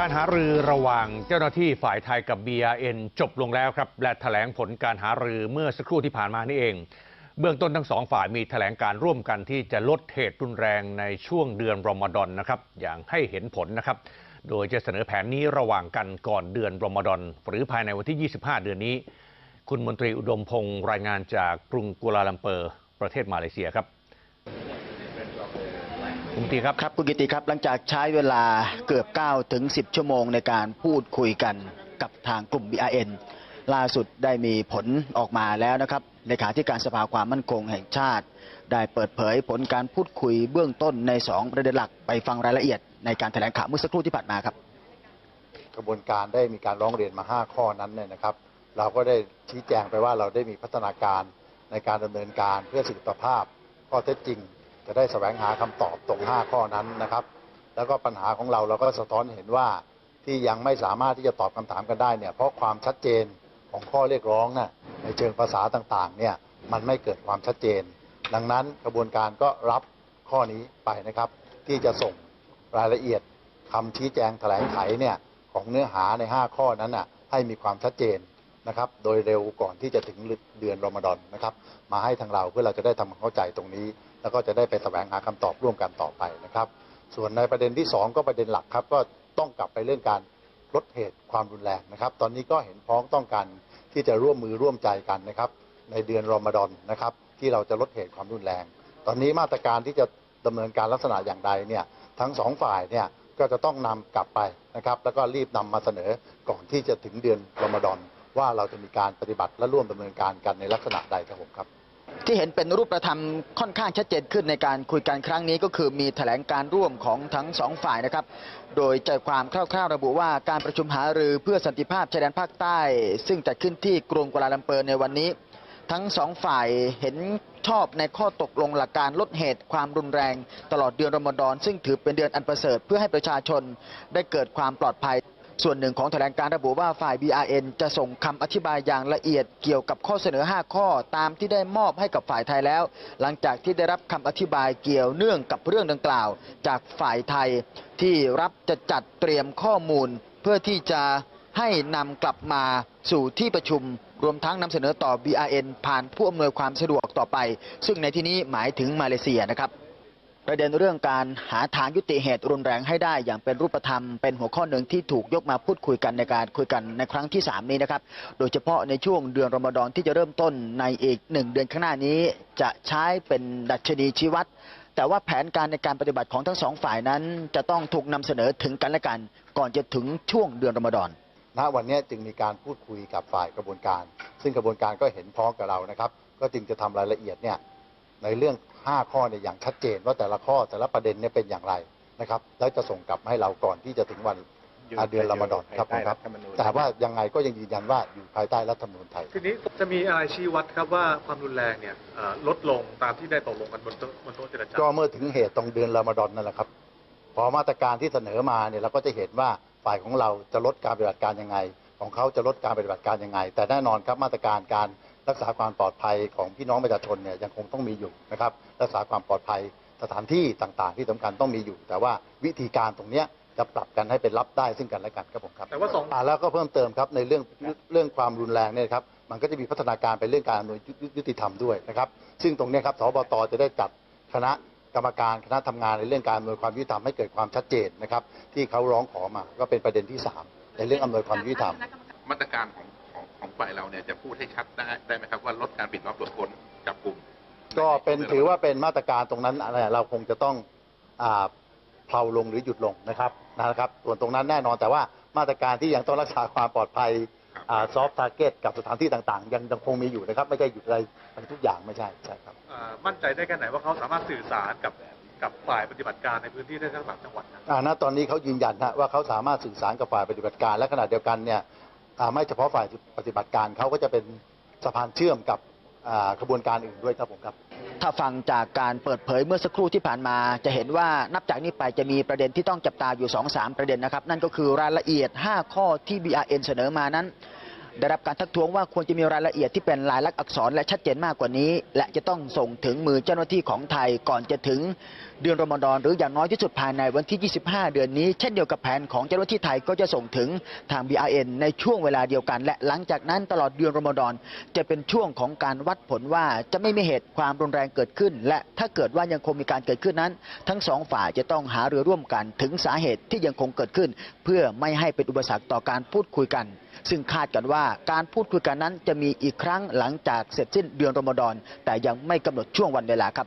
การหารือระหว่างเจ้าหน้าที่ฝ่ายไทยกับ BRN จบลงแล้วครับ และแถลงผลการหารือเมื่อสักครู่ที่ผ่านมานี่เอง เบื้องต้นทั้งสองฝ่ายมีแถลงการร่วมกันที่จะลดเหตุรุนแรงในช่วงเดือนรอมฎอนนะครับ อย่างให้เห็นผลนะครับ โดยจะเสนอแผนนี้ระหว่างกันก่อนเดือนรอมฎอนหรือภายในวันที่ 25 เดือนนี้ คุณมนตรีอุดมพงศ์รายงานจากกรุงกัวลาลัมเปอร์ประเทศมาเลเซียครับ คุณมนตรีครับครับคุณกิติครับหลังจากใช้เวลาเกือบ 9 ถึง 10 ชั่วโมงในการพูดคุยกันกับทางกลุ่ม BRN ล่าสุดได้มีผลออกมาแล้วนะครับเลขาธิการสภาความมั่นคงแห่งชาติ ได้เปิดเผยผลการพูดคุยเบื้องต้นใน 2 ประเด็นหลักไปฟังรายละเอียดในการแถลงข่าวเมื่อสักครู่ที่ผ่านมาครับ กระบวนการได้มีการร้องเรียนมา 5 ข้อนั้นเนี่ยนะครับ เราก็ได้ชี้แจงไปว่าเราได้มีพัฒนาการในการดำเนินการเพื่อสุขภาพข้อเท็จจริง จะได้แสวงหาคำตอบตรง 5 ข้อนั้นนะครับ แล้วก็ปัญหาของเราเราก็สะท้อนเห็นว่าที่ยังไม่สามารถที่จะตอบคำถามกันได้เนี่ยเพราะความชัดเจนของข้อเรียกร้องน่ะในเชิงภาษาต่างๆเนี่ยมันไม่เกิดความชัดเจน ดังนั้นกระบวนการก็รับข้อนี้ไปนะครับ ที่จะส่งรายละเอียดคำชี้แจงแถลงไขเนี่ยของเนื้อหาใน 5 ข้อนั้นน่ะให้มีความชัดเจน นะครับ โดยเร็วก่อนที่จะถึงเดือนรอมฎอนนะครับ มาให้ทางเราเพื่อเราจะได้ทำความเข้าใจตรงนี้ แล้วก็จะได้ไปแสวงหาคำตอบร่วมกันต่อไปนะครับ ส่วนในประเด็นที่ 2 ก็ประเด็นหลักครับก็ต้องกลับไปเรื่องการลดเหตุความรุนแรงนะครับ ตอนนี้ก็เห็นพ้องต้องการที่จะร่วมมือร่วมใจกันนะครับ ในเดือนรอมฎอนนะครับ ที่เราจะลดเหตุความรุนแรง ตอนนี้มาตรการที่จะดำเนินการลักษณะอย่างใดเนี่ยทั้งสองฝ่ายเนี่ยก็จะต้องนำกลับไปนะครับ แล้วก็รีบนำมาเสนอก่อนที่จะถึงเดือนรอมฎอน ว่าเราจะมีการปฏิบัติและร่วมดำเนินการกันในลักษณะใดครับผมครับ ที่เห็นเป็นรูปธรรมค่อนข้างชัดเจนขึ้นในการคุยกันครั้งนี้ก็คือมีแถลงการร่วมของทั้งสองฝ่ายนะครับ โดยใจความคร่าวๆ ระบุว่าการประชุมหารือเพื่อสันติภาพชายแดนภาคใต้ ซึ่งจัดขึ้นที่กรุงกัวลาลัมเปอร์ในวันนี้ ทั้งสองฝ่ายเห็นชอบในข้อตกลงหลักการลดเหตุความรุนแรง ตลอดเดือนรอมฎอนซึ่งถือเป็นเดือนอันประเสริฐเพื่อให้ประชาชนได้เกิดความปลอดภัย ส่วนหนึ่งของแถลงการระบุว่าฝ่าย BRN จะส่งคำอธิบายอย่างละเอียดเกี่ยวกับข้อเสนอ 5 ข้อตามที่ได้มอบให้กับฝ่ายไทยแล้ว หลังจากที่ได้รับคำอธิบายเกี่ยวเนื่องกับเรื่องดังกล่าว จากฝ่ายไทยที่รับจะจัดเตรียมข้อมูล เพื่อที่จะให้นำกลับมาสู่ที่ประชุม รวมทั้งนำเสนอต่อ BRN ผ่านผู้อำนวยความสะดวกต่อไป ซึ่งในที่นี้หมายถึงมาเลเซียนะครับ ประเด็นเรื่องการหาทางยุติเหตุรุนแรงให้ได้อย่างเป็นรูปธรรม เป็นหัวข้อหนึ่งที่ถูกยกมาพูดคุยกันในการคุยกันในครั้งที่ 3 นี้นะครับ โดยเฉพาะในช่วงเดือนรอมฎอนที่จะเริ่มต้นในอีกหนึ่งเดือนข้างหน้านี้จะใช้เป็นดัชนีชี้วัด แต่ว่าแผนการในการปฏิบัติของทั้งสองฝ่ายนั้น จะต้องถูกนำเสนอถึงกันและกัน ก่อนจะถึงช่วงเดือนรอมฎอนณวันนี้จึงมีการพูดคุยกับฝ่ายกระบวนการ ซึ่งกระบวนการก็เห็นพ้องกับเรานะครับ ก็จึงจะทำรายละเอียดเนี่ยในเรื่อง 5 ข้อเนี่ยอย่างชัดเจนว่าแต่ละข้อแต่ละประเด็นเนี่ยเป็นอย่างไรนะครับ แล้วจะส่งกลับมาให้เราก่อนที่จะถึงวันอยู่อ่าเดือนรอมฎอนภายครับใต้ผมครับรัฐธรรมนูญแต่ว่ายังไงก็ยังยืนยันว่าอยู่ภายใต้รัฐธรรมนูญไทย ทีนี้จะมีอะไรชี้วัดครับว่าความรุนแรงเนี่ยเอ่อลดลงตามที่ได้ตกลงกันบนโต๊ะบนโต๊ะเจรจาก็เมื่อถึงเหตุตรงเดือนรอมฎอนนั่นแหละครับ พอมาตรการที่เสนอมาเนี่ยเราก็จะเห็นว่าฝ่ายของเราจะลดการปฏิบัติการยังไง ของเขาจะลดการปฏิบัติการยังไง แต่แน่นอนครับมาตรการการ รักษาความปลอดภัยของพี่น้องประชาชนเนี่ยยังคงต้องมีอยู่นะครับ รักษาความปลอดภัยสถานที่ต่างๆ ที่สำคัญต้องมีอยู่ แต่ว่าวิธีการตรงเนี้ยจะปรับกันให้เป็นรับได้ซึ่งกันและกันครับผมครับแต่ว่าสองอ่าแล้วก็เพิ่มเติมครับในเรื่องเรื่องความรุนแรงเนี่ยครับมันก็จะมีพัฒนาการไปเรื่องการอำนวยยุติธรรมด้วยนะครับ ซึ่งตรงเนี้ยครับสบตจะได้จัดคณะกรรมการคณะทำงานในเรื่องการอำนวยความยุติธรรมให้เกิดความชัดเจนนะครับ ที่เขาร้องขอมาก็เป็นประเด็นที่สามในเรื่องอำนวยความยุติธรรมมาตรการของของของ ฝ่ายเราเนี่ยจะพูดให้ชัดได้ได้ไหมครับว่าลดการปิดล้อมตรวจค้นจับกลุ่มก็เป็นถือว่าเป็นมาตรการตรงนั้นอะไรเราคงจะต้องอ่าเพลาลงหรือหยุดลงนะครับนะครับ ส่วนตรงนั้นแน่นอนแต่ว่ามาตรการที่ยังต้องรักษาความปลอดภัยครับซอฟต์ทาร์เก็ตกับสถานที่ต่างๆ ยังยังคงมีอยู่นะครับ ไม่ใช่หยุดอะไรไปทุกอย่างไม่ใช่ใช่ครับเอ่อมั่นใจได้แค่ไหนว่าเขาสามารถสื่อสารกับกับฝ่ายปฏิบัติการในพื้นที่ได้ทั้งสามจังหวัดนะอ่าณตอนนี้เขายืนยันนะว่าเขาสามารถสื่อสารกับฝ่ายปฏิบัติการและขณะเดียวกันเนี่ยอ่า ไม่เฉพาะฝ่ายปฏิบัติการเขาก็จะเป็นสะพานเชื่อมกับกระบวนการอื่นด้วยครับผมครับ ถ้าฟังจากการเปิดเผยเมื่อสักครู่ที่ผ่านมา จะเห็นว่านับจากนี้ไปจะมีประเด็นที่ต้องจับตาอยู่ 2-3 ประเด็นนะครับ นั่นก็คือรายละเอียด 5 ข้อที่ BRN เสนอมานั้น ได้รับการทักท้วงว่าควรจะมีรายละเอียดที่เป็นลายลักษณ์อักษรและชัดเจนมากกว่านี้ และจะต้องส่งถึงมือเจ้าหน้าที่ของไทยก่อนจะถึงเดือนรอมฎอนหรืออย่างน้อยที่สุดภายในวันที่ 25 เดือนนี้ เช่นเดียวกับแผนของเจ้าหน้าที่ไทยก็จะส่งถึงทาง BRN ในช่วงเวลาเดียวกัน และหลังจากนั้นตลอดเดือนรอมฎอนจะเป็นช่วงของการวัดผลว่าจะไม่มีเหตุความรุนแรงเกิดขึ้น และถ้าเกิดว่ายังคงมีการเกิดขึ้นนั้น ทั้งสองฝ่ายจะต้องหารือร่วมกันถึงสาเหตุที่ยังคงเกิดขึ้น เพื่อไม่ให้เป็นอุปสรรคต่อการพูดคุยกัน ซึ่งคาดกันว่าการพูดคุยกันนั้นจะมีอีกครั้งหลังจากเสร็จสิ้นเดือนรอมฎอนแต่ยังไม่กำหนดช่วงวันเวลาครับ